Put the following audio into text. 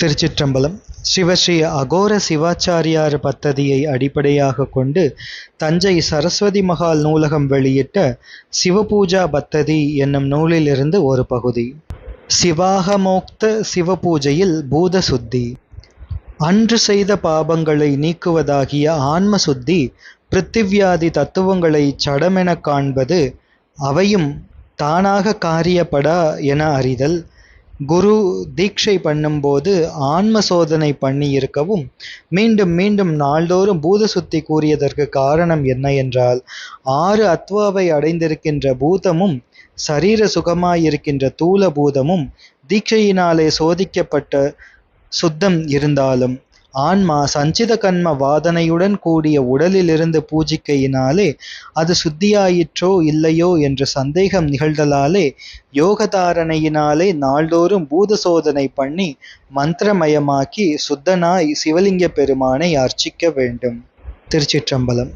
திருச்சிற்றம்பலம் சிவஸ்ரீ அகோர சிவாச்சாரியார் பத்ததியை அடிப்படையாக கொண்டு தஞ்சை சரஸ்வதி மகால் நூலகம் வெளியிட்ட சிவபூஜா பத்ததி என்னும் நூலிலிருந்து ஒரு பகுதி. சிவாகமோக்த சிவபூஜையில் பூத சுத்தி அன்று செய்த பாபங்களை நீக்குவதாகிய ஆன்ம சுத்தி பிருத்திவ்யாதி தத்துவங்களை சடமெனக் காண்பது அவையும் தானாக காரியப்படா என அறிதல் குரு தீட்சை பண்ணும்போது ஆன்ம சோதனை பண்ணி இருக்கவும் மீண்டும் மீண்டும் நாள்தோறும் பூத சுத்தி கூறியதற்கு காரணம் என்ன என்றால் ஆறு அத்வாவை அடைந்திருக்கின்ற பூதமும் சரீர சுகமாயிருக்கின்ற தூல பூதமும் தீட்சையினாலே சோதிக்கப்பட்ட சுத்தம் இருந்தாலும் ஆன்மா சஞ்சித கண்ம வாதனையுடன் கூடிய உடலிலிருந்து பூஜிக்கையினாலே அது சுத்தியாயிற்றோ இல்லையோ என்ற சந்தேகம் நிகழ்தலாலே யோகதாரணையினாலே நாள்தோறும் பூத சோதனை பண்ணி மந்திரமயமாக்கி சுத்தனாய் சிவலிங்க பெருமானை அர்ச்சிக்க வேண்டும். திருச்சிற்றம்பலம்.